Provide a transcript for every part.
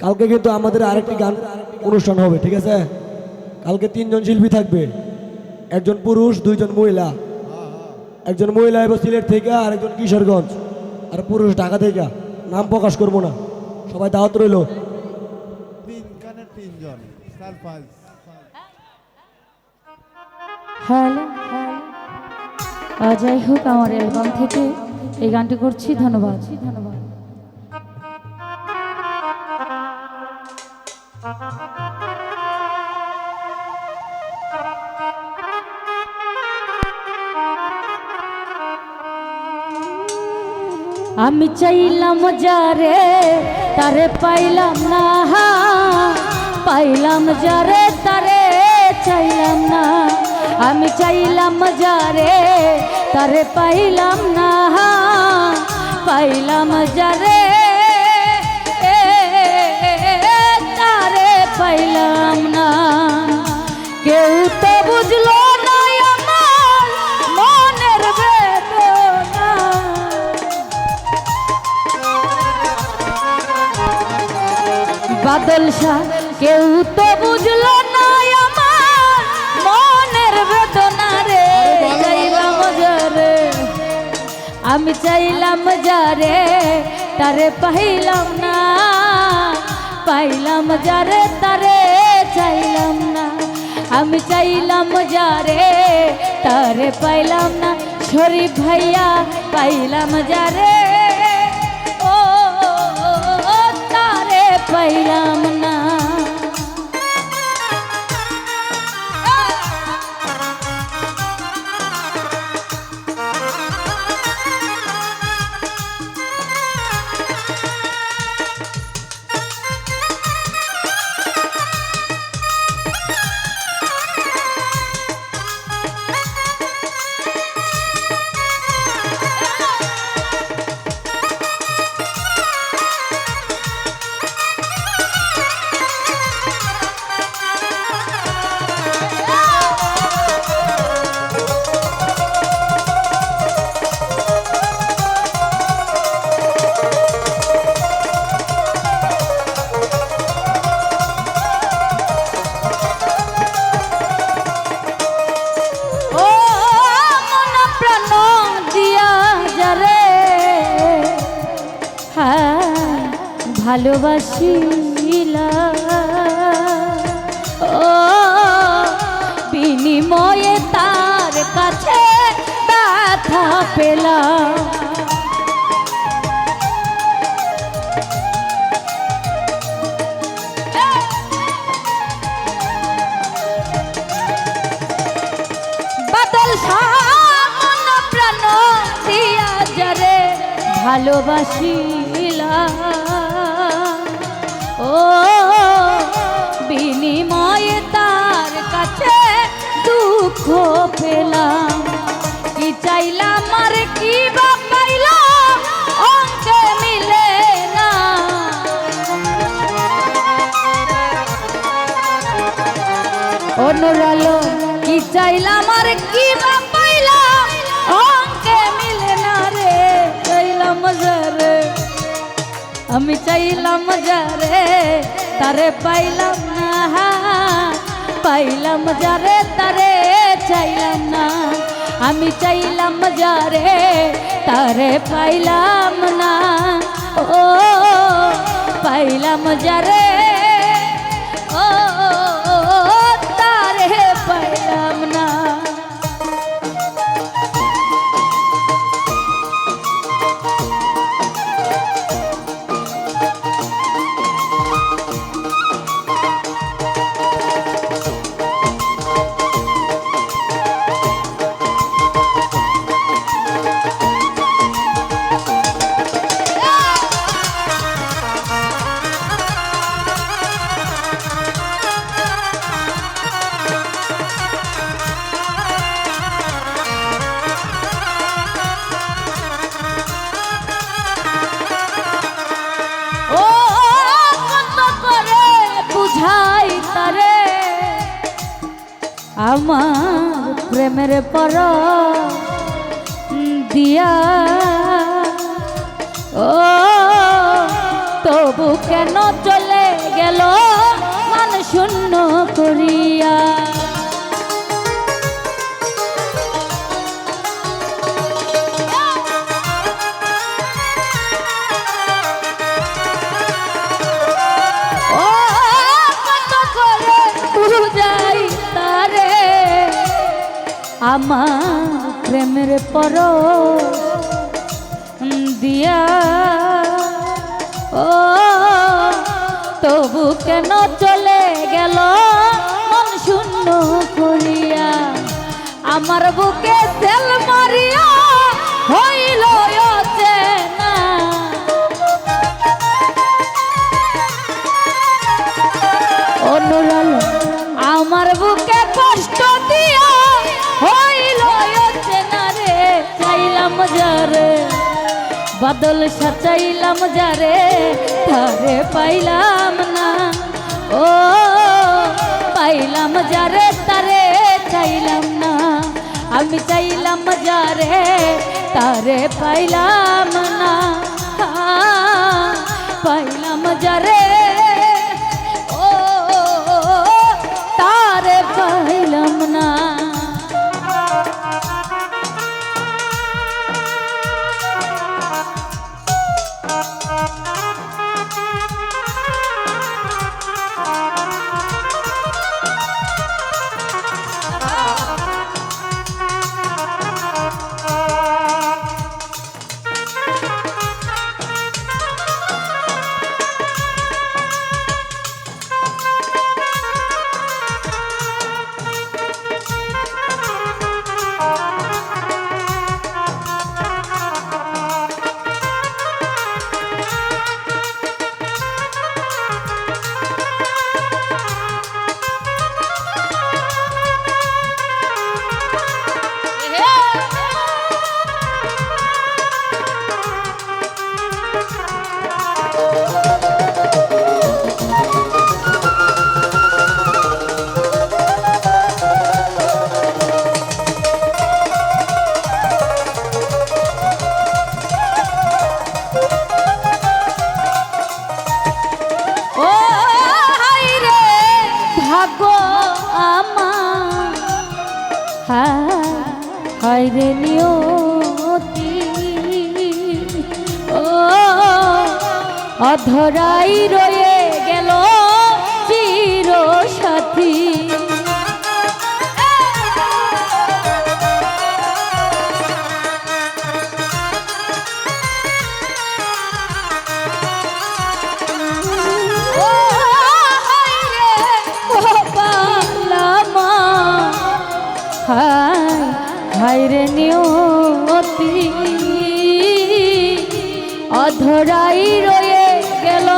কালকে কিন্তু আমাদের আরেকটি গান অনুষ্ঠান হবে ঠিক আছে? কালকে তিনজন শিল্পী থাকবে। একজন পুরুষ দুইজন মহিলা। একজন মহিলা এবং সিলেট থেকে আর একজন কিশোরগঞ্জ। আর পুরুষ ঢাকা থেকে। নাম প্রকাশ করব না। সবাই দাওয়াত রইল। তিনজন হ্যালো। যাই হোক, আমার অ্যালবাম থেকে এই গানটি করছি ধন্যবাদ ধন্যবাদ। আমি চাইলাম যারে, তারে পাইলাম না, হা, পাইলাম যারে, তারে চাইলাম না। আমি চাইলাম যারে তারে পাইলাম না পাইলাম যারে তারে পাইলাম না কেউ তো বুঝলো বাদল শাহ কেউ তো বুঝলো আমি চাইলাম যারে তারে পাইলাম না পাইলাম যারে তারে চাইলাম না আমি চাইলাম যারে তারে পাইলাম না শরীফ ভাইয়া পাইলাম যারে ও তারে পাইলাম না বিনিময়ে তার কাছে ব্যথা পেলাম। ভালোবাসিলা। ও বিনিময়ে তার কাছে দুঃখ পেলাম। আমি চাইলাম যারে তারে পাইলাম না। পাইলাম যারে তারে চাইলাম না। আমি চাইলাম যারে তারে পাইলাম না। ও, পাইলাম যারে আমার প্রেমের পর দিয়া। ও তবু কেন চলে গেল? মান শূন্য করিয়া আমার প্রেমের পর দিয়া। ও, তবু কেন চলে গেল? মন শূন্য করিয়া। আমার বুকে তেল মারিয়া বাদল সাচাইলাম যারে, তারে পাইলাম না। ও, পাইলাম যারে, তারে চাইলাম না। আমি চাইলাম যারে, তারে পাইলাম না। পাইলাম যারে হাই রে নিয়তি। ও অধরাই রয়ে গেল চির সাথী হাই নিয়তি অধরাই রয়ে গেল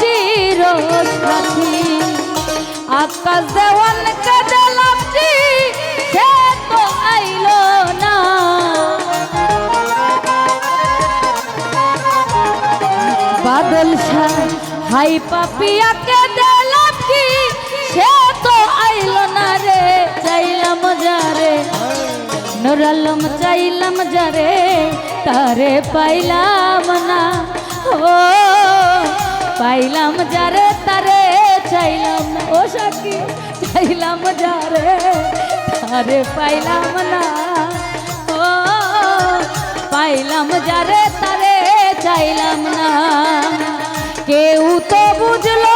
চির সাথী আকাশ দেওয়াল কাজলাপটি সে তো আইলো না। বাদল শাহ, হাই পাপিয়াকে দিলাম কি সে তো আইলো না রে চাইলাম যারে নুরালম চাইলাম যারে, তারে পাইলাম না। ও, পাইলাম যারে, তারে চাইলাম না। ও সাকি চাইলাম যারে, তারে পাইলাম না। ও, পাইলাম যারে, তারে চাইলাম না। কেউ তো বুঝলো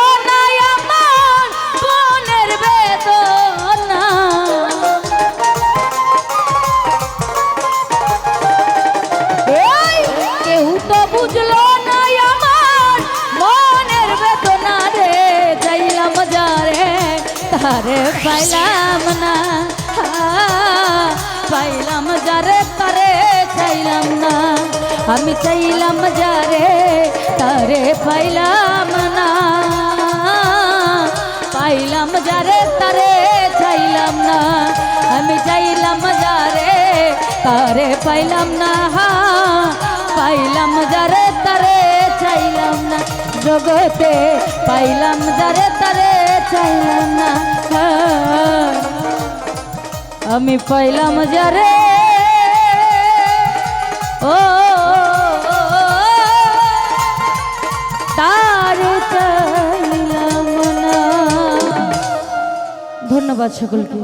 তারে পাইলাম না পাইলাম যারে তারে চাইলাম না আমি চাইলাম যারে তারে পাইলাম না পাইলাম যারে তারে চাইলাম না আমি চাইলাম যারে তারে পাইলাম না পাইলাম যারে তারে চাইলাম না জগতে পাইলাম যারে তারে না আমি পাইলাম যারে ও তার চাইলাম না। ধন্যবাদ সকলকে।